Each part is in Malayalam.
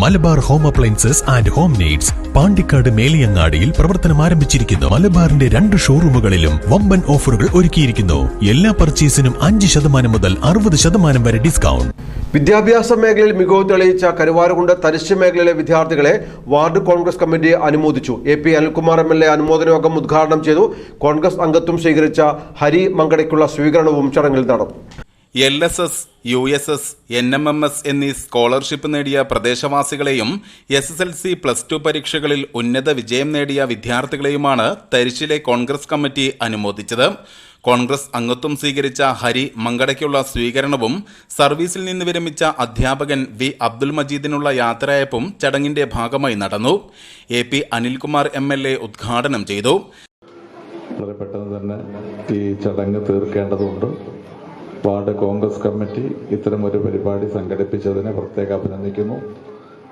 Malabar home appliances and home needs Pandikkad മേലിയങ്ങാടിയിൽ പ്രവർത്തനം ആരംഭിച്ചിരിക്കുന്നു. മലബാറിന്റെ രണ്ട് ഷോറൂമുകളിലും വമ്പൻ ഓഫറുകൾ ഒരുക്കിയിരിക്കുന്നു. എല്ലാ പർച്ചേസിനും അഞ്ച് ശതമാനം മുതൽ അറുപത് ശതമാനം വരെ ഡിസ്കൗണ്ട്. വിദ്യാഭ്യാസ മേഖലയിൽ മികവ് തെളിയിച്ച കരുവാരകുണ്ട് തരിശ് മേഖലയിലെ വിദ്യാർത്ഥികളെ വാർഡ് കോൺഗ്രസ് കമ്മിറ്റി അനുമോദിച്ചു. A P Anilkumar M L A അനുമോദന യോഗം ഉദ്ഘാടനം ചെയ്തു. കോൺഗ്രസ് അംഗത്വം സ്വീകരിച്ച ഹരി മങ്കടയ്ക്കുള്ള സ്വീകരണവും ചടങ്ങിൽ നടന്നു. L S S U S S N M M S എന്നീ സ്കോളർഷിപ്പ് നേടിയ പ്രദേശവാസികളെയും S S L C plus two പരീക്ഷകളിൽ ഉന്നത വിജയം നേടിയ വിദ്യാർത്ഥികളെയുമാണ് തരിശിലെ കോൺഗ്രസ് കമ്മിറ്റി അനുമോദിച്ചത്. കോൺഗ്രസ് അംഗത്വം സ്വീകരിച്ച ഹരി മങ്കടയ്ക്കുള്ള സ്വീകരണവും സർവീസിൽ നിന്ന് വിരമിച്ച അധ്യാപകൻ വി അബ്ദുൽ മജീദിനുള്ള യാത്രയപ്പും ചടങ്ങിന്റെ ഭാഗമായി നടന്നു. A P Anilkumar M L A ഉദ്ഘാടനം ചെയ്തു. തന്നെ ഈ ചടങ്ങ് തീർക്കേണ്ടതുണ്ട്. വാർഡ് കോൺഗ്രസ് കമ്മിറ്റി ഇത്തരം ഒരു പരിപാടി സംഘടിപ്പിച്ചതിനെ പ്രത്യേകം അഭിനന്ദിക്കുന്നു.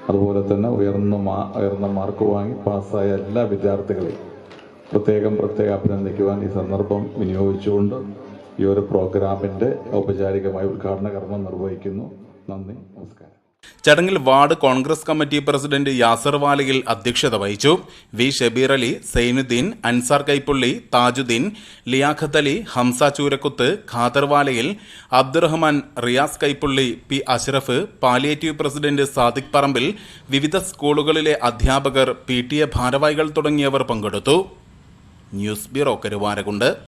അതുപോലെ തന്നെ ഉയർന്ന മാ ഉയർന്ന മാർക്ക് വാങ്ങി പാസ്സായ എല്ലാ വിദ്യാർത്ഥികളെയും പ്രത്യേകം പ്രത്യേകം അഭിനന്ദിക്കുവാൻ ഈ സന്ദർഭം വിനിയോഗിച്ചുകൊണ്ട് ഈ ഒരു പ്രോഗ്രാമിന്റെ ഔപചാരികമായ ഉദ്ഘാടന കർമ്മം നിർവഹിക്കുന്നു. നന്ദി നമസ്കാരം. ചടങ്ങിൽ ward Congress committee president Yasar Valayil അധ്യക്ഷത വഹിച്ചു. V Shabeer Ali Sainudheen Ansar Kaippully Thajudheen Liyakath Ali Hamsa Choorakkuth Khader Valayil Abdurahman Riyas Kaippully P Ashraf palliative president Sadiq Parambil വിവിധ സ്കൂളുകളിലെ അധ്യാപകർ പി ടി എ ഭാരവാഹികൾ തുടങ്ങിയവർ പങ്കെടുത്തു. News bureau Karuvarakundu.